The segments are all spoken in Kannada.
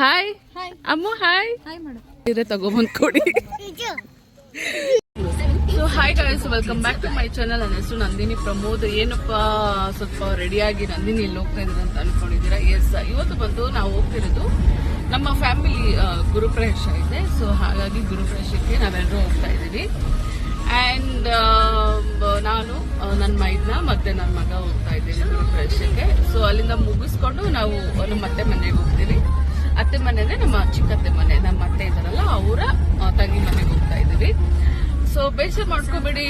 ಹಾಯ್ ಅಮ್ಮ ಹಾಯ್. ಇದ್ರೆ ತಗೊಬಂದ್ ಕೊಡಿ. So hi guys welcome back to my channel ನನ್ನ ಹೆಸರು ನಂದಿನಿ ಪ್ರಮೋದ್. ಏನಪ್ಪ ಸ್ವಲ್ಪ ರೆಡಿಯಾಗಿ ನಂದಿನಿ ಇಲ್ಲಿ ಹೋಗ್ತಾ ಇದ್ದೀನಿ ಅಂತ ಅನ್ಕೊಂಡಿದ್ದೀರಾ? ಎಸ್ ಇವತ್ತು ಬಂದು ನಾವು ಹೋಗ್ತಿರೋದು ನಮ್ಮ ಫ್ಯಾಮಿಲಿ ಗುರುಪ್ರವೇಶ ಇದೆ. ಸೊ ಹಾಗಾಗಿ ಗುರುಪ್ರವೇಶಕ್ಕೆ ನಾವೆಲ್ಲರೂ ಹೋಗ್ತಾ ಇದ್ದೀವಿ. ಆ್ಯಂಡ್ ನಾನು ನನ್ನ ಮೈದ್ನ ಮತ್ತೆ ನನ್ನ ಮಗ ಹೋಗ್ತಾ ಇದ್ದೀನಿ ಗುರುಪ್ರವೇಶಕ್ಕೆ ಸೊ ಅಲ್ಲಿಂದ ಮುಗಿಸ್ಕೊಂಡು ನಾವು, ನಮ್ಮ ಅತ್ತೆ ಮನೆಗೆ ಹೋಗ್ತೀವಿ. ಅತ್ತೆ ಮನೆನೇ ನಮ್ಮ ಚಿಕ್ಕತ್ತೆ ಮನೆ, ನಮ್ಮ ಅತ್ತೆ ಇದ್ದಾರಲ್ಲ, ಅವರ ತಂಗಿ ಮನೆಗೆ ಹೋಗ್ತಾ ಇದ್ದೀವಿ. ಸೊ ಬೇಸರ ಮಾಡ್ಕೋಬೇಡಿ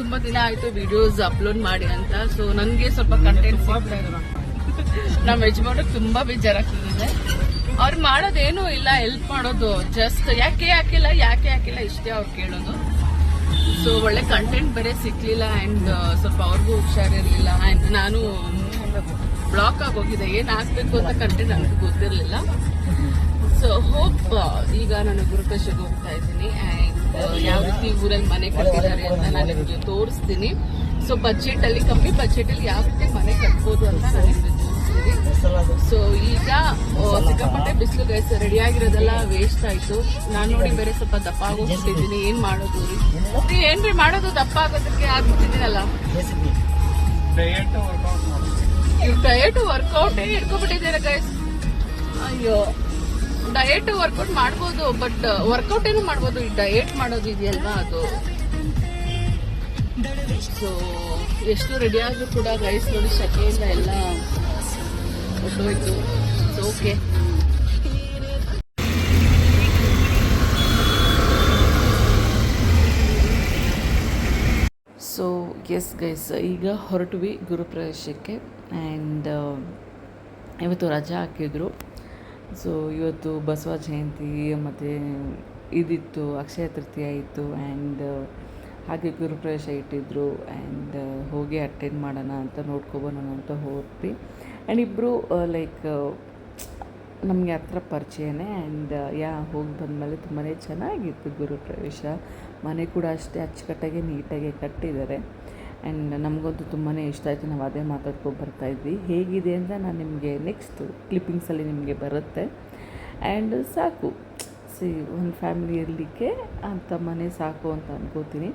ತುಂಬಾ ದಿನ ಆಯ್ತು ವಿಡಿಯೋಸ್ ಅಪ್ಲೋಡ್ ಮಾಡಿ ಅಂತ. ಸೊ ನನಗೆ ಸ್ವಲ್ಪ ಕಂಟೆಂಟ್ ನಮ್ಮ ಯಜಮಾನ್ರಿಗೆ ತುಂಬಾ ಬೇಜಾರಾಗ್ತಿದೆ ಅವ್ರು ಮಾಡೋದೇನು ಇಲ್ಲ ಹೆಲ್ಪ್ ಮಾಡೋದು. ಜಸ್ಟ್ ಯಾಕೆ ಹಾಕಿಲ್ಲ ಯಾಕೆ ಹಾಕಿಲ್ಲ, ಇಷ್ಟೇ ಅವ್ರು ಕೇಳೋದು. ಸೊ ಒಳ್ಳೆ ಕಂಟೆಂಟ್ ಬೇರೆ ಸಿಕ್ಲಿಲ್ಲ ಅಂಡ್ ಸ್ವಲ್ಪ ಅವ್ರಿಗೂ ಹುಷಾರಿರ್ಲಿಲ್ಲ. ಅಂಡ್ ನಾನು ಬ್ಲಾಕ್ ಆಗೋಗಿದೆ ಏನ್ ಹಾಕ್ಬೇಕು ಅಂತ ಕಂಟೆಂಟ್ ನನಗೆ ಗೊತ್ತಿರಲಿಲ್ಲ. ಸೊ ಹೋಪ್ ಈಗ ನಾನು ಗುರುಕಶಿಗೆ ಹೋಗ್ತಾ ಇದ್ದೀನಿ. ಅಂಡ್ ಯಾವ ರೀತಿ ಊರಲ್ಲಿ ಮನೆ ಕಟ್ಟಿದ್ದಾರೆ ಅಂತ ನಾನು ನಿಮಗೆ ತೋರಿಸ್ತೀನಿ. ಸೊ ಬಜೆಟ್ ಅಲ್ಲಿ, ಕಮ್ಮಿ ಬಜೆಟ್ ಅಲ್ಲಿ ಯಾವ ರೀತಿ ಮನೆ ಕಟ್ಬೋದು ಅಂತ ನಾನು ನಿಮಗೆ ಸೊ ಈಗ ಸಿಕ್ಕಾಪಟ್ಟೆ ಬಿಸಿಲು ಗೈಸ್ ರೆಡಿ ಆಗಿರೋದೆಲ್ಲ ವೇಸ್ಟ್ ಆಯ್ತು. ನಾನು ನೋಡಿ ಬೇರೆ ಸ್ವಲ್ಪ ದಪ್ಪ ಆಗೋಗ್ಬಿಟ್ಟಿದ್ದೀನಿ. ಏನ್ ಮಾಡೋದು ರೀ ಏನ್ರಿ ಮಾಡೋದು? ದಪ್ಪ ಆಗೋದಕ್ಕೆ ಆಗ್ಬಿಟ್ಟಿದ್ದೀನಲ್ಲ. ಇವ್ ಡಯಟ್ ವರ್ಕೌಟ್ ಹಿಡ್ಕೊಬಿಟ್ಟಿದ್ದೀರ ಗೈಸ್ ಅಯ್ಯೋ ಡಯಟ್ ವರ್ಕೌಟ್ ಮಾಡ್ಬೋದು ಬಟ್ ವರ್ಕೌಟ್ ಏನು ಮಾಡ್ಬೋದು? ಈ ಡಯಟ್ ಮಾಡೋದು ಇದೆಯಲ್ವಾ ಅದು? ಸೊ ಎಷ್ಟು ರೆಡಿ ಆದ್ರೂ ಕೂಡ ಗೈಸ್ ನೋಡಿ ಸೆಕೆಯಿಂದ ಎಲ್ಲ ಓಕೆ ಸೊ ಎಸ್ ಗೈಸ್ ಈಗ ಹೊರಟ್ವಿ ಗುರುಪ್ರವೇಶಕ್ಕೆ ಆ್ಯಂಡ್ ಇವತ್ತು ರಜಾ ಹಾಕಿದ್ರು. ಸೊ ಇವತ್ತು ಬಸವ ಜಯಂತಿ, ಮತ್ತು ಇದಿತ್ತು, ಅಕ್ಷಯ ತೃತೀಯ ಇತ್ತು ಆ್ಯಂಡ್ ಹಾಗೆ ಗುರುಪ್ರವೇಶ ಇಟ್ಟಿದ್ದರು ಆ್ಯಂಡ್ ಹೋಗಿ ಅಟೆಂಡ್ ಮಾಡೋಣ ಅಂತ ನೋಡ್ಕೊಬೋಣ ಅಂತ ಹೋದ್ವಿ. ಆ್ಯಂಡ್ ಇಬ್ಬರು ಲೈಕ್ ನಮಗೆ ಹತ್ರ ಪರಿಚಯನೇ ಆ್ಯಂಡ್ ಯಾ, ಹೋಗಿ ಬಂದಮೇಲೆ ತುಂಬಾ ಚೆನ್ನಾಗಿತ್ತು ಗುರುಪ್ರವೇಶ ಮನೆ ಕೂಡ ಅಷ್ಟೇ ಅಚ್ಚುಕಟ್ಟಾಗಿ, ನೀಟಾಗಿ ಕಟ್ಟಿದ್ದಾರೆ. ಆ್ಯಂಡ್ ನಮಗಂತೂ ತುಂಬಾ ಇಷ್ಟ ಆಯಿತು, ನಾವು ಅದೇ ಮಾತಾಡ್ಕೊಂಡು ಬರ್ತಾ ಇದ್ವಿ. ಹೇಗಿದೆ ಅಂತ ನಾನು ನಿಮಗೆ ನೆಕ್ಸ್ಟ್ ಕ್ಲಿಪ್ಪಿಂಗ್ಸಲ್ಲಿ ನಿಮಗೆ ಬರುತ್ತೆ. ಆ್ಯಂಡ್ ಸಾಕು. ಸಿ, ಒಂದು ಫ್ಯಾಮಿಲಿ ಇರಲಿಕ್ಕೆ ಅಂತ ಮನೆ ಸಾಕು ಅಂತ ಅನ್ಕೋತೀನಿ.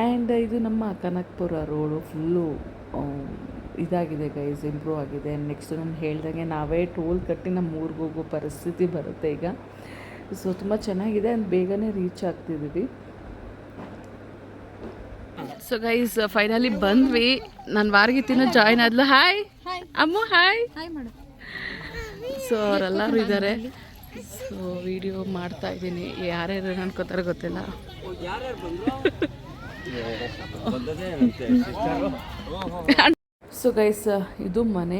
ಆ್ಯಂಡ್ ಇದು ನಮ್ಮ ಕನಕ್ಪುರ ರೋಡು ಫುಲ್ಲು ಇದಾಗಿದೆ ಗೈಸ್ ಇಂಪ್ರೂವ್ ಆಗಿದೆ. ನೆಕ್ಸ್ಟ್ ನಾನು ಹೇಳ್ದಂಗೆ ನಾವೇ ಟೋಲ್ ಕಟ್ಟಿ ನಮ್ಮ ಊರಿಗೆ ಹೋಗೋ ಪರಿಸ್ಥಿತಿ ಬರುತ್ತೆ ಈಗ. ಸೊ ತುಂಬ ಚೆನ್ನಾಗಿದೆ ಅಂದ್ ಬೇಗನೆ ರೀಚ್ ಆಗ್ತಿದ್ದೀವಿ ಸೊ ಗೈಸ್ ಫೈನಲಿ ಬಂದ್ವಿ. ನಾನು ತಿನ್ನು ಜಾಯ್ನ್ ಆದ್ಲು. ಹಾಯ್ ಅಮ್ಮು ಹಾಯ್ ಸೊ ಅವರೆಲ್ಲರೂ ಇದ್ದಾರೆ ಸೊ ವಿಡಿಯೋ ಮಾಡ್ತಾ ಇದ್ದೀನಿ. ಯಾರ್ಯಾರು ಅನ್ಕೋತಾರೆ ಗೊತ್ತಿಲ್ಲ. ಸೊ ಗೈಸ್ ಇದು ಮನೆ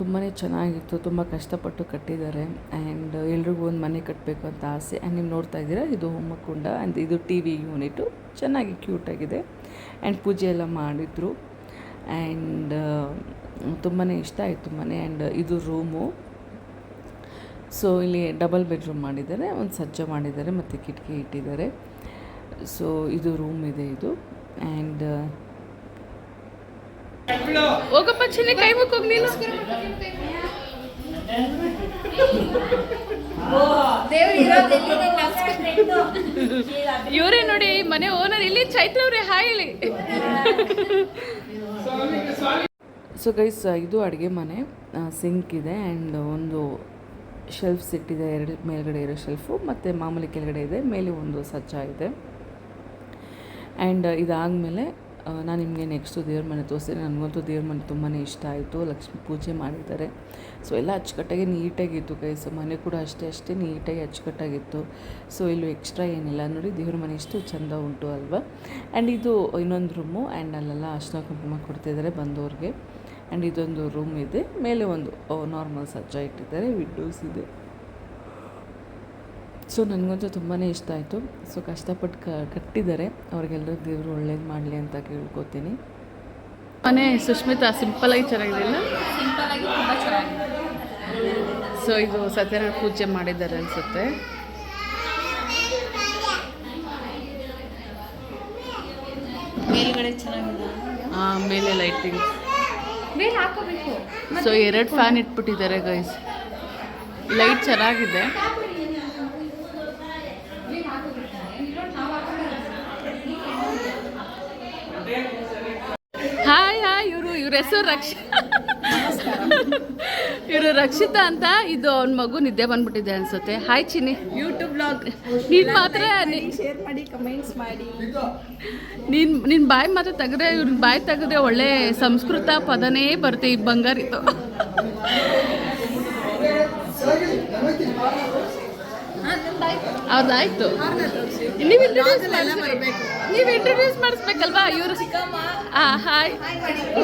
ತುಂಬಾ ಚೆನ್ನಾಗಿತ್ತು, ತುಂಬ ಕಷ್ಟಪಟ್ಟು ಕಟ್ಟಿದ್ದಾರೆ. ಆ್ಯಂಡ್ ಎಲ್ರಿಗೂ ಒಂದು ಮನೆ ಕಟ್ಟಬೇಕು ಅಂತ ಆಸೆ. ಆ್ಯಂಡ್ ನೀವು ನೋಡ್ತಾ ಇದ್ದೀರಾ, ಇದು ಹೋಮಕುಂಡ ಆ್ಯಂಡ್ ಇದು ಟಿ ವಿ ಯೂನಿಟು ಚೆನ್ನಾಗಿ ಕ್ಯೂಟಾಗಿದೆ ಆ್ಯಂಡ್ ಪೂಜೆ ಎಲ್ಲ ಮಾಡಿದರು. ಆ್ಯಂಡ್ ತುಂಬಾ ಇಷ್ಟ ಆಯಿತು ಮನೆ. ಆ್ಯಂಡ್ ಇದು ರೂಮು ಸೊ ಇಲ್ಲಿ ಡಬಲ್ ಬೆಡ್ರೂಮ್ ಮಾಡಿದ್ದಾರೆ. ಒಂದು ಸಜ್ಜ ಮಾಡಿದ್ದಾರೆ ಮತ್ತು ಕಿಟಕಿ ಇಟ್ಟಿದ್ದಾರೆ. ಸೊ ಇದು ರೂಮ್ ಇದೆ ಇದು. ಆ್ಯಂಡ್ ಹೋಗಪ್ಪ ಚೆನ್ನಾಗಿ ಕೈ ಮುಕ್ಕೋಗಿ ನೀನು. ಇವರೇ ನೋಡಿ ಮನೆ ಓನರ್ ಇಲ್ಲಿ ಚೈತ್ರ ಅವ್ರೆ ಹಾಯ್ ಹೇಳಿ. ಸೊ ಗೈಸ್ ಇದು ಅಡುಗೆ ಮನೆ. ಸಿಂಕ್ ಇದೆ ಆ್ಯಂಡ್ ಒಂದು ಶೆಲ್ಫ್ ಇಟ್ಟಿದೆ ಎರಡು ಮೇಲ್ಗಡೆ ಇರೋ ಶೆಲ್ಫು ಮತ್ತು ಮಾಮೂಲಿ ಕೆಳಗಡೆ ಇದೆ ಮೇಲೆ ಒಂದು ಸಜ್ಜ ಇದೆ. ಆ್ಯಂಡ್ ಇದಾದಮೇಲೆ ನಾನು ನಿಮಗೆ ನೆಕ್ಸ್ಟು ದೇವ್ರ ಮನೆ ತೋರಿಸ್ತೀನಿ. ನನಗಂತೂ ದೇವ್ರ ಮನೆ ತುಂಬಾ ಇಷ್ಟ ಆಯಿತು. ಲಕ್ಷ್ಮಿ ಪೂಜೆ ಮಾಡಿದ್ದಾರೆ. ಸೊ ಎಲ್ಲ ಅಚ್ಚುಕಟ್ಟಾಗಿ ನೀಟಾಗಿತ್ತು ಕೈಸ್ ಮನೆ ಕೂಡ ಅಷ್ಟೇ ಅಷ್ಟೇ ನೀಟಾಗಿ ಅಚ್ಚುಕಟ್ಟಾಗಿತ್ತು. ಸೊ ಇಲ್ಲೂ ಎಕ್ಸ್ಟ್ರಾ ಏನಿಲ್ಲ. ನೋಡಿ, ದೇವ್ರ ಮನೆ ಇಷ್ಟು ಚೆಂದ ಉಂಟು ಅಲ್ವಾ? ಆ್ಯಂಡ್ ಇದು ಇನ್ನೊಂದು ರೂಮು ಆ್ಯಂಡ್ ಅಲ್ಲೆಲ್ಲ ಅರ್ಶಿನ ಕುಂಕುಮ ಕೊಡ್ತಿದ್ದಾರೆ ಬಂದವ್ರಿಗೆ. ಆ್ಯಂಡ್ ಇದೊಂದು ರೂಮ್ ಇದೆ. ಮೇಲೆ ಒಂದು ನಾರ್ಮಲ್ ಸಜ್ಜ ಇಟ್ಟಿದ್ದಾರೆ. ವಿಂಡೋಸ್ ಇದೆ. ಸೊ ನನಗಂತೂ ತುಂಬಾ ಇಷ್ಟ ಆಯಿತು. ಸೊ ಕಷ್ಟಪಟ್ಟು ಕ ಕಟ್ಟಿದ್ದಾರೆ. ಅವ್ರಿಗೆಲ್ಲರೂ ದೇವರು ಒಳ್ಳೇದು ಮಾಡಲಿ ಅಂತ ಕೇಳ್ಕೊತೀನಿ. ಮನೆ ಸುಷ್ಮಿತಾ ಸಿಂಪಲಾಗಿ ಚೆನ್ನಾಗಿದೆಯಲ್ಲ ಸಿಂಪಲ್ ಆಗಿ ತುಂಬಾ ಚೆನ್ನಾಗಿದೆ. ಸೊ ಇದು ಸತ್ಯನಾರಾಯಣ ಪೂಜೆ ಮಾಡಿದ್ದಾರೆ ಅನಿಸುತ್ತೆ. ಮೇಲ್ಗಡೆ ಚೆನ್ನಾಗಿದೆ. ಮೇಲೆ ಲೈಟಿಂಗ್ ಹಾಕೋಬೇಕು. ಸೊ ಎರಡು ಫ್ಯಾನ್ ಇಟ್ಬಿಟ್ಟಿದ್ದಾರೆ ಗೈಸ್ ಲೈಟ್ ಚೆನ್ನಾಗಿದೆ ಹಾಯ್ ಹಾಯ್ ಇವರು ಹೆಸರು ರಕ್ಷ ಇವರು ರಕ್ಷಿತಾ ಅಂತ ಇದು ಅವ್ನ ಮಗು ನಿದ್ದೆ ಬಂದ್ಬಿಟ್ಟಿದೆ ಅನ್ಸುತ್ತೆ. ಹಾಯ್ ಚಿನಿ ಯೂಟ್ಯೂಬ್ ಬ್ಲಾಗ್ ನೀನ್ ಮಾತ್ರ ಶೇರ್ ಮಾಡಿ ಕಮೆಂಟ್ಸ್ ಮಾಡಿ ನೀನ್ ನಿನ್ ಬಾಯಿ ಮಾತ್ರ ತೆಗೆದ್ರೆ ಇವ್ರ ಬಾಯಿ ತೆಗೆದ್ರೆ ಒಳ್ಳೆ ಸಂಸ್ಕೃತ ಪದನೇ ಬರುತ್ತೆ ಈ ಬಂಗಾರಿದು ಅವ್ರದ್ದಾಯ್ತು ನೀವು ಇಂಟ್ರೊಡ್ಯೂಸ್ ನೀವು ಇಂಟ್ರೊಡ್ಯೂಸ್ ಮಾಡಿಸ್ಬೇಕಲ್ವಾ ಇವರು? ಆ ಹಾಯ್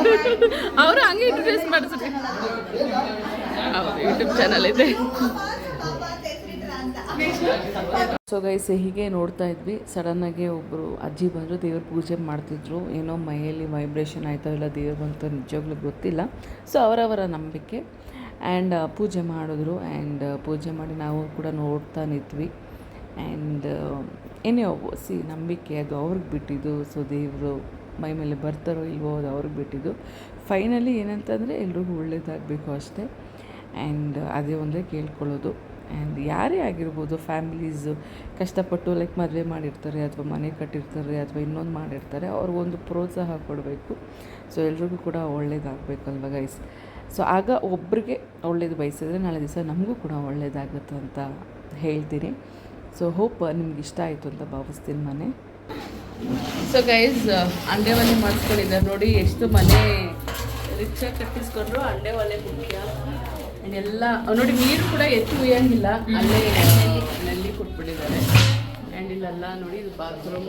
ಅವರು ಹಂಗೆ ಇಂಟ್ರೊಡ್ಯೂಸ್ ಮಾಡಿಸ್ರಿ ಹೌದು ಯೂಟ್ಯೂಬ್ ಚಾನಲ್ ಇದೆ. ಸೊ ಗೈಸ್ ಹೀಗೆ ನೋಡ್ತಾ ಇದ್ವಿ. ಸಡನ್ನಾಗಿ ಒಬ್ಬರು ಅಜ್ಜಿ ಬಂದರು ದೇವ್ರ ಪೂಜೆ ಮಾಡ್ತಿದ್ರು. ಏನೋ ಮೈಯಲ್ಲಿ ವೈಬ್ರೇಷನ್ ಆಯಿತೋ ಇಲ್ಲ ದೇವ್ರು ಬಂತು ನಿಜವಾಗ್ಲೂ ಗೊತ್ತಿಲ್ಲ. ಸೊ ಅವರವರ ನಂಬಿಕೆ. ಆ್ಯಂಡ್ ಪೂಜೆ ಮಾಡಿದ್ರು. ಆ್ಯಂಡ್ ಪೂಜೆ ಮಾಡಿ ನಾವು ಕೂಡ ನೋಡ್ತಾ ನಿಂತ್ವಿ. ಆ್ಯಂಡ್ ಏನೇ ಸಿ ನಂಬಿಕೆ ಅದು ಅವ್ರಿಗೆ ಬಿಟ್ಟಿದ್ದು. ಸೊ ದೇವರು ಮೈ ಮೇಲೆ ಬರ್ತಾರೋ ಇಲ್ವೋ ಅದು ಅವ್ರಿಗೆ ಬಿಟ್ಟಿದ್ದು. ಫೈನಲಿ ಏನಂತಂದರೆ ಎಲ್ರಿಗೂ ಒಳ್ಳೇದಾಗಬೇಕು ಅಷ್ಟೇ. ಆ್ಯಂಡ್ ಅದೇ ಒಂದೇ ಕೇಳ್ಕೊಳ್ಳೋದು. ಆ್ಯಂಡ್ ಯಾರೇ ಆಗಿರ್ಬೋದು ಫ್ಯಾಮಿಲೀಸು ಕಷ್ಟಪಟ್ಟು ಲೈಕ್ ಮದುವೆ ಮಾಡಿರ್ತಾರೆ ಅಥವಾ ಮನೆ ಕಟ್ಟಿರ್ತಾರೆ ಅಥವಾ ಇನ್ನೊಂದು ಮಾಡಿರ್ತಾರೆ, ಅವ್ರಿಗೊಂದು ಪ್ರೋತ್ಸಾಹ ಕೊಡಬೇಕು. ಸೊ ಎಲ್ರಿಗೂ ಕೂಡ ಒಳ್ಳೇದಾಗಬೇಕಲ್ವ ಗೈಸ್ ಸೊ ಆಗ ಒಬ್ರಿಗೆ ಒಳ್ಳೇದು ಬಯಸಿದ್ರೆ ನಾಳೆ ದಿವಸ ನಮಗೂ ಕೂಡ ಒಳ್ಳೇದಾಗುತ್ತೆ ಅಂತ ಹೇಳ್ತೀನಿ. ಸೊ ಹೋಪ್ ನಿಮ್ಗೆ ಇಷ್ಟ ಆಯಿತು ಅಂತ ಭಾವಿಸ್ತೀನಿ ಮನೆ. ಸೊ ಗೈಸ್ ಅಂಡೆ ಒಲೆ ಮಾಡಿಸ್ಕೊಂಡಿದ್ದಾರೆ. ನೋಡಿ ಎಷ್ಟು ಮನೆ ರಿಚಾಗಿ ಕಟ್ಟಿಸ್ಕೊಂಡ್ರು. ಅಂಡೆ ಒಲೆ ಮುಖ್ಯ. ಆ್ಯಂಡ್ ಎಲ್ಲ ನೋಡಿ ನೀರು ಕೂಡ ಎತ್ತು ಉಯ್ಯಂಗಿಲ್ಲ. ಅಲ್ಲೇ ನಲ್ಲಿ ಕೊಟ್ಬಿಟ್ಟಿದ್ದಾರೆ. ಆ್ಯಂಡ್ ಇಲ್ಲೆಲ್ಲ ನೋಡಿ ಇದು ಬಾತ್ರೂಮ್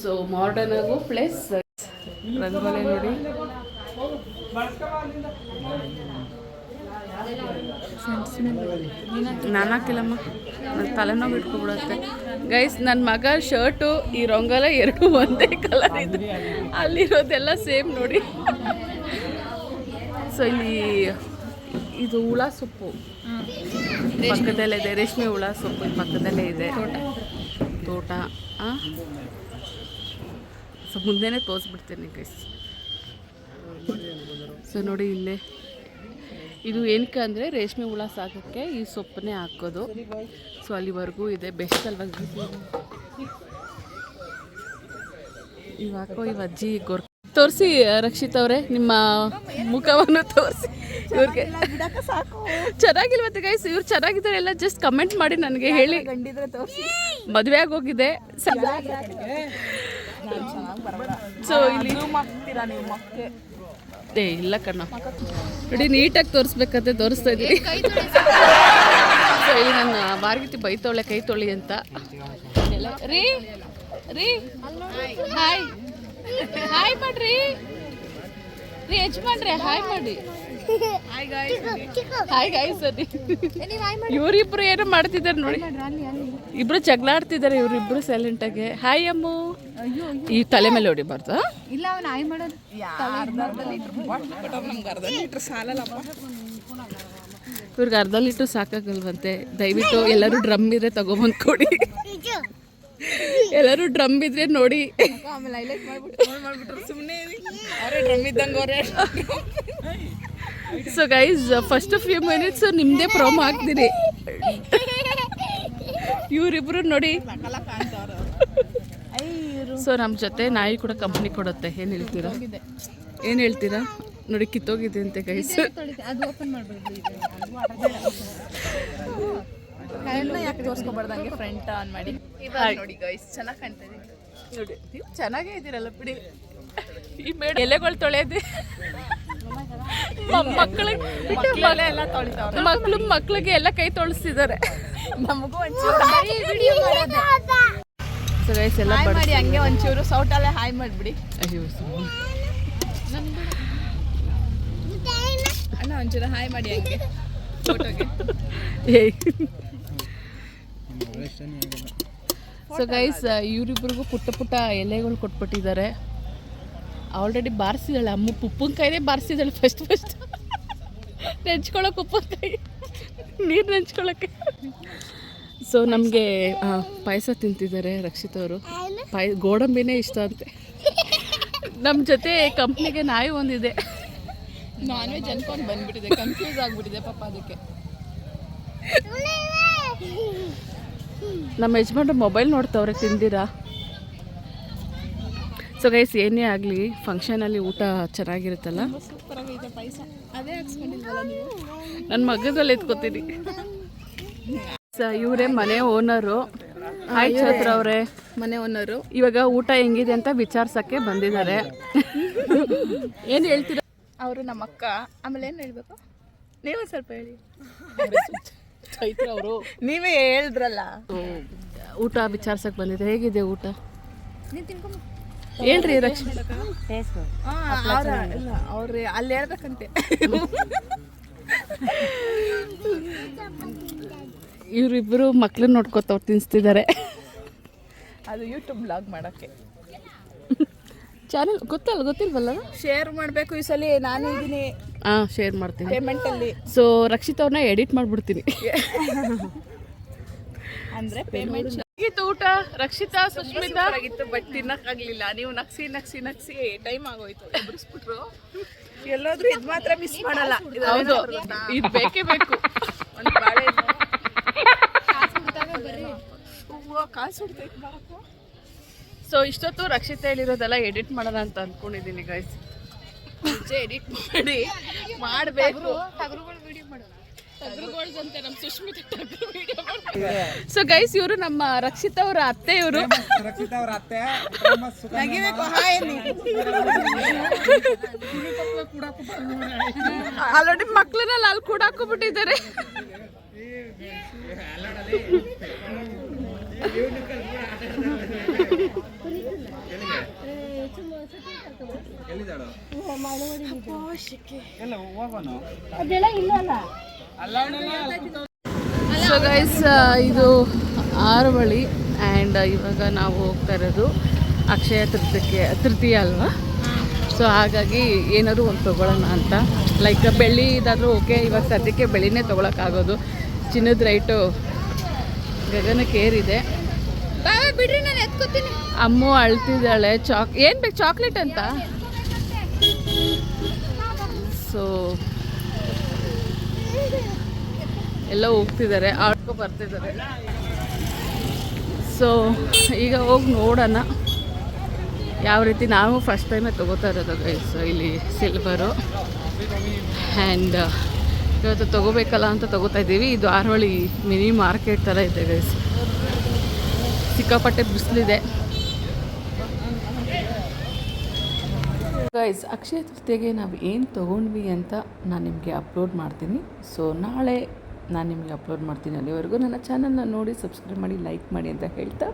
ಸೊ ಮಾಡರ್ನ್ ಆಗು ಪ್ಲಸ್ ರಂಗೋಲೆ ನೋಡಿ. ನಾನಾಕಿಲ್ಲಮ್ಮ ನನ್ನ ತಲೆನೋವು ಇಟ್ಕೊಬಿಡುತ್ತೆ. ಗೈಸ್ ನನ್ನ ಮಗ ಶರ್ಟು ಈ ರಂಗೋಲ ಎರಡು ಒಂದೇ ಕಲರ್ ಇದೆ. ಅಲ್ಲಿರೋದೆಲ್ಲ ಸೇಮ್ ನೋಡಿ. ಸೊ ಇಲ್ಲಿ ಇದು ಹುಳ ಸೊಪ್ಪು. ಪಕ್ಕದಲ್ಲೇ ಇದೆ, ರೇಷ್ಮೆ ಹುಳ ಸೊಪ್ಪು ಪಕ್ಕದಲ್ಲೇ ಇದೆ. ತೋಟ. ಆ? ಸೊ ಮುಂದೆನೇ ತೋರಿಸ್ಬಿಡ್ತೀನಿ ಗೈಸ್ ಸೊ ನೋಡಿ ಇಲ್ಲೇ. ಇದು ಏನಕ್ಕೆ ಅಂದರೆ ರೇಷ್ಮೆ ಹುಳ ಸಾಕೋಕ್ಕೆ ಈ ಸೊಪ್ಪನ್ನೇ ಹಾಕೋದು. ಸೊ ಅಲ್ಲಿವರೆಗೂ ಇದೆ. ಬೆಸ್ಟ್ ಅಲ್ವಾ ಇವಾಕೋ ಇವ ಅಜ್ಜಿ ಗೊರ್ ತೋರಿಸಿ ರಕ್ಷಿತ್ ಅವರೇ ನಿಮ್ಮ ಮುಖವನ್ನು ತೋರಿಸಿ. ಇವ್ರಿಗೆ. ಚೆನ್ನಾಗಿಲ್ವತ್ತೆ ಗೈಸ್ ಇವ್ರು ಚೆನ್ನಾಗಿದ್ದಾರೆ. ಎಲ್ಲ ಜಸ್ಟ್ ಕಮೆಂಟ್ ಮಾಡಿ ನನಗೆ ಹೇಳಿ. ಮದುವೆ ಆಗೋಗಿದೆ. ಸೊ ಇಲ್ಲಿ ಏ ಇಲ್ಲ ಕಣ್ಣ. ನೋಡಿ ನೀಟಾಗಿ ತೋರಿಸ್ಬೇಕಂತೆ ತೋರಿಸ್ತಾ ಇದ್ದೀನಿ ಇಲ್ಲಿ ನನ್ನ ಬಾರ್ಗಿತಿ ಬೈತೋಳೆ ಕೈ ತೊಳಿ ಅಂತ. ರೀ ರೀ. ಹಾಯ್ ಹಾಯ್ ಮಾಡ್ರಿ. ರೀ ಮಾಡ್ರಿ. ಹಾಯ್ ಮಾಡಿ ಹಾಯ್ ಗಾಯ್ ಸರಿ. ಇವರಿಬ್ರು ಏನು ಮಾಡ್ತಿದ್ದಾರೆ ನೋಡಿ. ಇಬ್ರು ಜಗಳಾಡ್ತಿದ್ದಾರೆ ಇವರಿಬ್ರು ಸೈಲೆಂಟ್ ಆಗಿ. ಹಾಯ್ ಅಮ್ಮು. ಈ ತಲೆ ಮೇಲೆ ಹೊಡಿಬಾರ್ದು ಇಲ್ಲ ಅವನು ಆಯ್ ಮಾಡೋದು ನಮ್ಗೆ ಅರ್ಧ ಲೀಟ್ರ್ ಸಾಲಲ್ಲಪ್ಪ ಇವ್ರಿಗೆ ಅರ್ಧ ಲೀಟ್ರ್ ಸಾಕಾಗಲ್ವಂತೆ. ದಯವಿಟ್ಟು ಎಲ್ಲರೂ ಡ್ರಮ್ ಇದ್ರೆ ತಗೊಬಂದು ಕೊಡಿ. ಎಲ್ಲರೂ ಡ್ರಮ್ ಇದ್ರೆ ನೋಡಿ. So guys first few minutes ನಿಮ್ಮದೇ ಪ್ರೋಮೋ ಹಾಕ್ತೀನಿ. ಇವರಿಬ್ರು ನೋಡಿ. ಸೊ ನಮ್ಮ ಜೊತೆ ನಾಯಿ ಕೂಡ ಕಂಪ್ನಿ ಕೊಡುತ್ತೆ. ಏನು ಹೇಳ್ತೀರಾ? ಏನು ಹೇಳ್ತೀರಾ? ನೋಡಿ ಕಿತ್ತೋಗಿದೆ ಅಂತೆ ಗೈಸ್ ಫ್ರಂಟ್ ಆನ್ ಮಾಡಿ? ನೋಡಿ ಗೈಸ್ ಚೆನ್ನಾಗಿ ಕಾಣ್ತಾ ಇದೆ. ನೋಡಿ. ನೀವು ಚೆನ್ನಾಗೇ ಇದೀರಲ್ಲ ಬಿಡಿ. ಈ ಮೇಡ ಎಲೆಗಳು ತೊಳೆಯೋದು. ಮಕ್ಕಳಿಗೆ ಎಲ್ಲ ಮಕ್ಕಳಿಗೆ ಎಲ್ಲ ಕೈ ತೊಳಸ್ತಿದ್ದಾರೆ ನಮಗೂ ಸೊ ಗೈಸ್ ಎಲ್ಲ ಮಾಡಿ ಹಂಗೆ ಒಂಚೂರು ಸೌಟಲ್ಲೇ ಹಾಯ್ ಮಾಡಿಬಿಡಿ. ಅಯ್ಯೋ. ಅಣ್ಣ ಒಂಚೂರು ಹಾಯ್ ಮಾಡಿ ಹಂಗೆ ಸೊ ಗೈಸ್ ಇವರಿಬ್ರಿಗೂ ಪುಟ್ಟ ಪುಟ್ಟ ಎಲೆಗಳು ಕೊಟ್ಬಿಟ್ಟಿದ್ದಾರೆ. ಆಲ್ರೆಡಿ ಬಾರಿಸಿದಾಳೆ ಅಮ್ಮ ಉಪ್ಪಿನಕಾಯಿನೇ ಬಾರಿಸಿದಾಳೆ ಫಸ್ಟ್ ಫಸ್ಟ್ ನೆಂಚ್ಕೊಳಕ್ಕೆ ಉಪ್ಪಿನಕಾಯಿ. ನೀರು ನೆಂಚ್ಕೊಳಕ್ಕೆ. ಸೊ ನಮಗೆ ಪಾಯಸ ತಿಂತಿದ್ದಾರೆ ರಕ್ಷಿತ್ ಅವರು. ಪಾಯ ಗೋಡಂಬಿನೇ ಇಷ್ಟ ಅಂತೆ. ನಮ್ಮ ಜೊತೆ ಕಂಪ್ನಿಗೆ ನಾಯಿ ಒಂದಿದೆ. ನಾನ್ ವೆಜ್ ಅನ್ಕೊಂಡು ಬಂದ್ಬಿಟ್ಟಿದೆ ಕನ್ಫ್ಯೂಸ್ ಆಗಿಬಿಟ್ಟಿದೆ ಪಾಪ ಅದಕ್ಕೆ. ನಮ್ಮ ಯಜಮಾನ್ರು ಮೊಬೈಲ್ ನೋಡ್ತಾವ್ರೆ ತಿಂದಿರಾ? ಸೊ ಗೈಸ್ ಏನೇ ಆಗಲಿ ಫಂಕ್ಷನಲ್ಲಿ ಊಟ ಚೆನ್ನಾಗಿರುತ್ತಲ್ಲ? ನನ್ನ ಮಗದಲ್ಲಿ ಎತ್ಕೋತೀನಿ. ಸ ಇವರೇ ಮನೆ ಓನರು ಹಾಯ್ ಛತ್ರ ಅವರೇ. ಮನೆ ಓನರು ಇವಾಗ ಊಟ ಹೆಂಗಿದೆ ಅಂತ ವಿಚಾರ್ಸಕ್ಕೆ ಬಂದಿದ್ದಾರೆ. ಏನು ಹೇಳ್ತೀರ? ಅವರು ನಮ್ಮ ಅಕ್ಕ ಆಮೇಲೆ ಏನು ಹೇಳ್ಬೇಕು? ನೀವೇ ಸ್ವಲ್ಪ ಹೇಳಿ. ಚೈತ್ರ ಅವರು. ನೀವೇ ಹೇಳಿದ್ರಲ್ಲ. ಊಟ ವಿಚಾರ್ಸಕ್ಕೆ ಬಂದಿದೆ ಹೇಗಿದೆ ಊಟ? ಹೇಳ್ರಿ ಅವ್ರ ಇಲ್ಲ ಅವ್ರು ಅಲ್ಲಿ ಹೇಳ್ಬೇಕಂತೆ. ಇವರಿಬ್ಬರು ಮಕ್ಳನ್ನ ನೋಡ್ಕೊತವ್ರು ತಿನ್ಸ್ತಿದ್ದಾರೆ ಅದು ಯೂಟ್ಯೂಬ್ ಬ್ಲಾಗ್ ಮಾಡೋಕ್ಕೆ. ಚಾನಲ್ ಗೊತ್ತಲ್ಲ ಗೊತ್ತಿಲ್ವಲ್ಲ ಶೇರ್ ಮಾಡಬೇಕು ಈ ಸಲ ನಾನು ಇದೀನಿ. ಹಾಂ ಶೇರ್ ಮಾಡ್ತೀನಿ. ಪೇಮೆಂಟಲ್ಲಿ ಸೊ ರಕ್ಷಿತ್ ಅವ್ರನ್ನ ಎಡಿಟ್ ಮಾಡ್ಬಿಡ್ತೀನಿ. ಅಂದರೆ ಪೇಮೆಂಟ್ ಹೇಗಿತ್ತು ಊಟ? ರಕ್ಷಿತಾ ಸುಷ್ಮಿತಾ ಆಗಿತ್ತು ಬಟ್ ತಿನ್ನಕ್ಕಾಗ್ಲಿಲ್ಲ ನೀವು ನಕ್ಸಿ ನಕ್ಸಿ ನಕ್ಸಿ ಟೈಮ್ ಆಗೋಯ್ತು. ಬಿಡಿಸ್ಬಿಟ್ರು ಎಲ್ಲೋದ್ರೂ ಇದು ಮಾತ್ರ ಮಿಸ್ ಮಾಡಲ್ಲ. ಹೌದು. ಇದು ಬೇಕೇ ಬೇಕು. ಒಂದು ಬಾಳೆ ಹೂವು ಕಾಸು ಸೊ ಇಷ್ಟೊತ್ತು ರಕ್ಷಿತಾ ಹೇಳಿರೋದೆಲ್ಲ ಎಡಿಟ್ ಮಾಡೋಣ ಅಂತ ಅನ್ಕೊಂಡಿದ್ದೀನಿ ಗೈಸ್ ಮುಂಚೆ ಎಡಿಟ್ ಮಾಡಿ ಮಾಡಬೇಕು. ಸೊ ಗೈಸ್ ಇವರು ನಮ್ಮ ರಕ್ಷಿತಾ ಅವರ ಅತ್ತೆ ಇವರು. ರಕ್ಷಿತಾ ಅವರ ಅತ್ತೆ ಆಲ್ರೆಡಿ ಮಕ್ಳನ್ನ ಅಲ್ಲಿ ಕೂಡ ಬಿಟ್ಟಿದ್ದಾರೆ ಎಲ್ಲ ಹೋಗೋಣ. ಸೊ ಗೈಸ್ ಇದು ಆರವಳಿ ಆ್ಯಂಡ್ ಇವಾಗ ನಾವು ಹೋಗ್ತಾ ಇರೋದು ಅಕ್ಷಯ ತೃತೀಯಕ್ಕೆ ತೃತೀಯ ಅಲ್ವಾ? ಸೊ ಹಾಗಾಗಿ ಏನಾದರೂ ಒಂದು ತೊಗೊಳ್ಳೋಣ ಅಂತ. ಲೈಕ್ ಬೆಳ್ಳಿ ಇದಾದರೂ ಓಕೆ ಇವಾಗ ಸದ್ಯಕ್ಕೆ ಬೆಳ್ಳಿನೇ ತೊಗೊಳಕ್ಕಾಗೋದು. ಚಿನ್ನದ ರೈಟು ಗಗನಕ್ಕೆ ಏರಿದೆ ಬಿಡ್ರಿ ನಾನು ಎತ್ಕೋತೀನಿ. ಅಮ್ಮ ಅಳ್ತಿದ್ದಾಳೆ. ಚಾಕ್ ಏನು ಬೇಕು ಚಾಕ್ಲೇಟ್ ಅಂತ? ಸೊ ಎಲ್ಲ ಹೋಗ್ತಿದ್ದಾರೆ, ಆಡ್ಕೊ ಬರ್ತಿದ್ದಾರೆ. ಸೊ ಈಗ ಹೋಗಿ ನೋಡೋಣ. ಯಾವ ರೀತಿ ನಾವು ಫಸ್ಟ್ ಟೈಮೇ ತೊಗೋತಾ ಇರೋದು ಗೈಸ್ ಇಲ್ಲಿ ಸಿಲ್ವರು ಆ್ಯಂಡ್ ಇವತ್ತು ತೊಗೋಬೇಕಲ್ಲ ಅಂತ ತೊಗೋತಾ ಇದ್ದೀವಿ. ಇದು ಆರೋಳಿ ಮಿನಿ ಮಾರ್ಕೆಟ್ ಥರ ಇದೆ ಗೈಸ್ ಸಿಕ್ಕಾಪಟ್ಟೆ ಬಿಸಿಲಿದೆ. ಗೈಸ್ ಅಕ್ಷಯ ತೃತೀಯಗೆ ನಾವು ಏನು ತೊಗೊಂಡ್ವಿ ಅಂತ ನಾನು ನಿಮಗೆ ಅಪ್ಲೋಡ್ ಮಾಡ್ತೀನಿ. ಸೊ ನಾಳೆ ನಾನು ನಿಮಗೆ ಅಪ್ಲೋಡ್ ಮಾಡ್ತೀನಿ ಅಲ್ಲಿವರೆಗೂ ನನ್ನ ಚಾನಲ್ನ ನೋಡಿ ಸಬ್ಸ್ಕ್ರೈಬ್ ಮಾಡಿ ಲೈಕ್ ಮಾಡಿ ಅಂತ ಹೇಳ್ತಾ